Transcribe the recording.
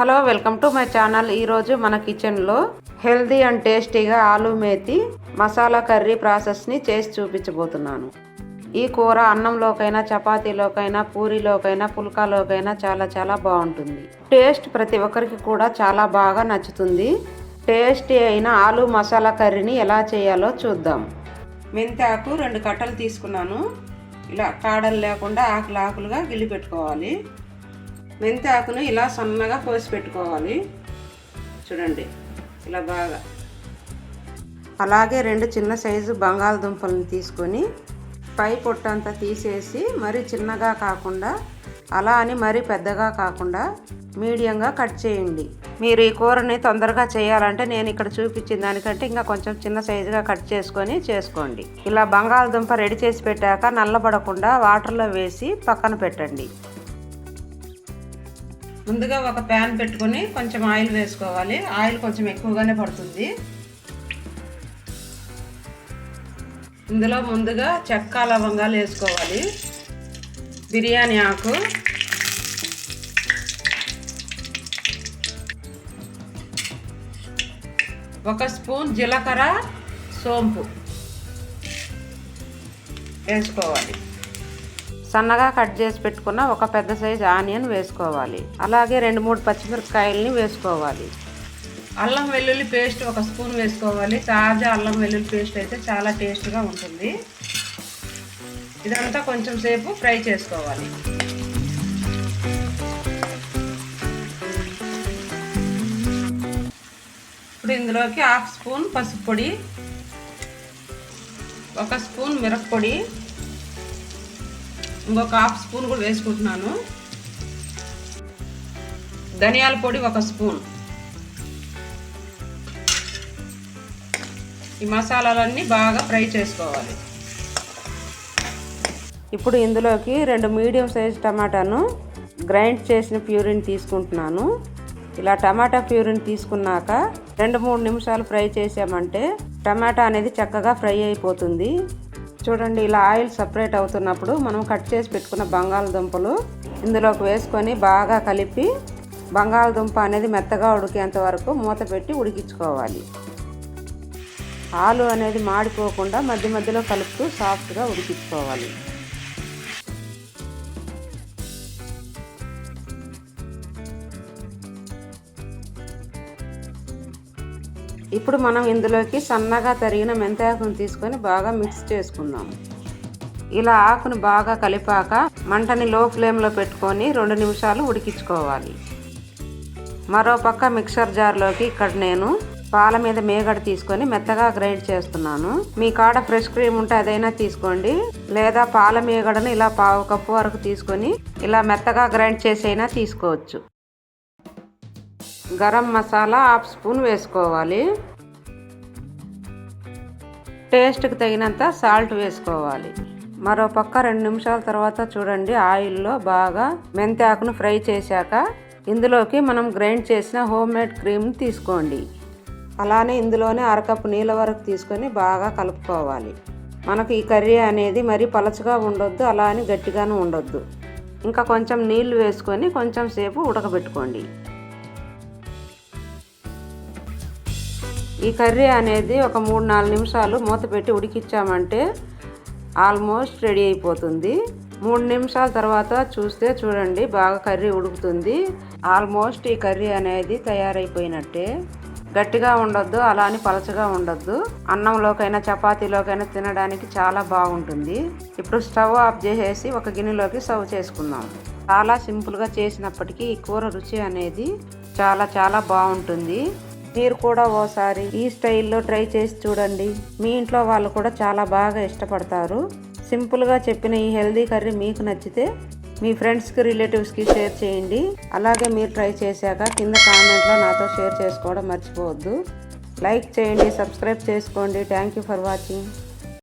Hello welcome to my channel. ఈరోజు మన కిచెన్లో హెల్దీ అండ్ టేస్టీగా ఆలు మేతి మసాలా కర్రీ ప్రాసెస్ని చేసి చూపించబోతున్నాను. ఈ కూర అన్నంలోకైనా చపాతీలోకైనా పూరీలోకైనా పుల్కాలోకైనా చాలా చాలా బాగుంటుంది. టేస్ట్ ప్రతి ఒక్కరికి కూడా చాలా బాగా నచ్చుతుంది. టేస్టీ అయిన ఆలు మసాలా కర్రీని ఎలా చేయాలో చూద్దాం. మెంతాకు రెండు కట్టలు తీసుకున్నాను. ఇలా కాడలు లేకుండా ఆకులు ఆకులుగా గిల్లి పెట్టుకోవాలి. మెంతి ఆకును ఇలా సన్నగా కోసి పెట్టుకోవాలి. చూడండి ఇలా బాగా. అలాగే రెండు చిన్న సైజు బంగాళదుంపలను తీసుకొని పై పొట్టంతా తీసేసి మరీ చిన్నగా కాకుండా అలా అని మరీ పెద్దగా కాకుండా మీడియంగా కట్ చేయండి. మీరు ఈ కూరని తొందరగా చేయాలంటే నేను ఇక్కడ చూపించిన దానికంటే ఇంకా కొంచెం చిన్న సైజుగా కట్ చేసుకొని చేసుకోండి. ఇలా బంగాళదుంప రెడీ చేసి పెట్టాక నల్లబడకుండా వాటర్లో వేసి పక్కన పెట్టండి. ముందుగా ఒక ప్యాన్ పెట్టుకొని కొంచెం ఆయిల్ వేసుకోవాలి. ఆయిల్ కొంచెం ఎక్కువగానే పడుతుంది. ఇందులో ముందుగా చెక్క లవంగాలు వేసుకోవాలి. బిర్యానీ ఆకు. ఒక స్పూన్ జీలకర్ర సోంపు వేసుకోవాలి. సన్నగా కట్ చేసి పెట్టుకున్న ఒక పెద్ద సైజు ఆనియన్ వేసుకోవాలి. అలాగే రెండు మూడు పచ్చిమిరపకాయలని వేసుకోవాలి. అల్లం వెల్లుల్లి పేస్ట్ ఒక స్పూన్ వేసుకోవాలి. తాజా అల్లం వెల్లుల్లి పేస్ట్ అయితే చాలా టేస్ట్గా ఉంటుంది. ఇదంతా కొంచెం సేపు ఫ్రై చేసుకోవాలి. ఇప్పుడు ఇందులోకి హాఫ్ స్పూన్ పసుపు పొడి ఒక స్పూన్ మిరప్పొడి ఇంకొక హాఫ్ స్పూన్ కూడా వేసుకుంటున్నాను. ధనియాల పొడి ఒక స్పూన్. ఈ మసాలాలన్నీ బాగా ఫ్రై చేసుకోవాలి. ఇప్పుడు ఇందులోకి రెండు మీడియం సైజ్ టమాటాను గ్రైండ్ చేసిన ప్యూరిని తీసుకుంటున్నాను. ఇలా టమాటా ప్యూరిని తీసుకున్నాక రెండు మూడు నిమిషాలు ఫ్రై చేసామంటే టమాటా అనేది చక్కగా ఫ్రై అయిపోతుంది. చూడండి ఇలా ఆయిల్ సపరేట్ అవుతున్నప్పుడు మనం కట్ చేసి పెట్టుకున్న బంగాళదుంపలు ఇందులోకి వేసుకొని బాగా కలిపి బంగాళదుంప అనేది మెత్తగా ఉడికేంత వరకు మూత పెట్టి ఉడికించుకోవాలి. ఆలు అనేది మాడిపోకుండా మధ్య మధ్యలో కలుపుతూ సాఫ్ట్గా ఉడికించుకోవాలి. ఇప్పుడు మనం ఇందులోకి సన్నగా తరిగిన మెంతాకును తీసుకొని బాగా మిక్స్ చేసుకుందాం. ఇలా ఆకును బాగా కలిపాక మంటని లో ఫ్లేమ్లో పెట్టుకొని రెండు నిమిషాలు ఉడికించుకోవాలి. మరో పక్క మిక్సర్ జార్లోకి ఇక్కడ నేను పాల మీద మేగడ తీసుకొని మెత్తగా గ్రైండ్ చేస్తున్నాను. మీ కాడ ఫ్రెష్ క్రీమ్ ఉంటే అదైనా తీసుకోండి. లేదా పాల మేగడను ఇలా పావు కప్పు వరకు తీసుకొని ఇలా మెత్తగా గ్రైండ్ చేసైనా తీసుకోవచ్చు. గరం మసాలా హాఫ్ స్పూన్ వేసుకోవాలి. టేస్ట్కి తగినంత సాల్ట్ వేసుకోవాలి. మరో పక్క రెండు నిమిషాల తర్వాత చూడండి ఆయిల్లో బాగా మెంతి ఆకును ఫ్రై చేశాక ఇందులోకి మనం గ్రైండ్ చేసిన హోమ్ మేడ్ క్రీమ్ని తీసుకోండి. అలానే ఇందులోనే అరకప్పు నీళ్ళ వరకు తీసుకొని బాగా కలుపుకోవాలి. మనకు ఈ కర్రీ అనేది మరీ పలచగా ఉండొద్దు అలా అని గట్టిగాను ఉండొద్దు. ఇంకా కొంచెం నీళ్ళు వేసుకొని కొంచెం సేపు ఉడకబెట్టుకోండి. ఈ కర్రీ అనేది ఒక మూడు నాలుగు నిమిషాలు మూత పెట్టి ఉడికిచ్చామంటే ఆల్మోస్ట్ రెడీ అయిపోతుంది. మూడు నిమిషాల తర్వాత చూస్తే చూడండి బాగా కర్రీ ఉడుకుతుంది. ఆల్మోస్ట్ ఈ కర్రీ అనేది తయారైపోయినట్టే. గట్టిగా ఉండొద్దు అలా అని పలచగా ఉండొద్దు. అన్నంలోకైనా చపాతీలోకైనా తినడానికి చాలా బాగుంటుంది. ఇప్పుడు స్టవ్ ఆఫ్ చేసేసి ఒక గిన్నెలోకి సర్వ్ చేసుకుందాం. చాలా సింపుల్గా చేసినప్పటికీ ఈ కూర రుచి అనేది చాలా చాలా బాగుంటుంది. మీరు కూడా ఓసారి ఈ స్టైల్లో ట్రై చేసి చూడండి. మీ ఇంట్లో వాళ్ళు కూడా చాలా బాగా ఇష్టపడతారు. సింపుల్గా చెప్పిన ఈ హెల్దీ కర్రీ మీకు నచ్చితే మీ ఫ్రెండ్స్కి రిలేటివ్స్కి షేర్ చేయండి. అలాగే మీరు ట్రై చేశాక కింద కామెంట్లో నాతో షేర్ చేసుకోవడం మర్చిపోవద్దు. లైక్ చేయండి సబ్స్క్రైబ్ చేసుకోండి. Thank you for watching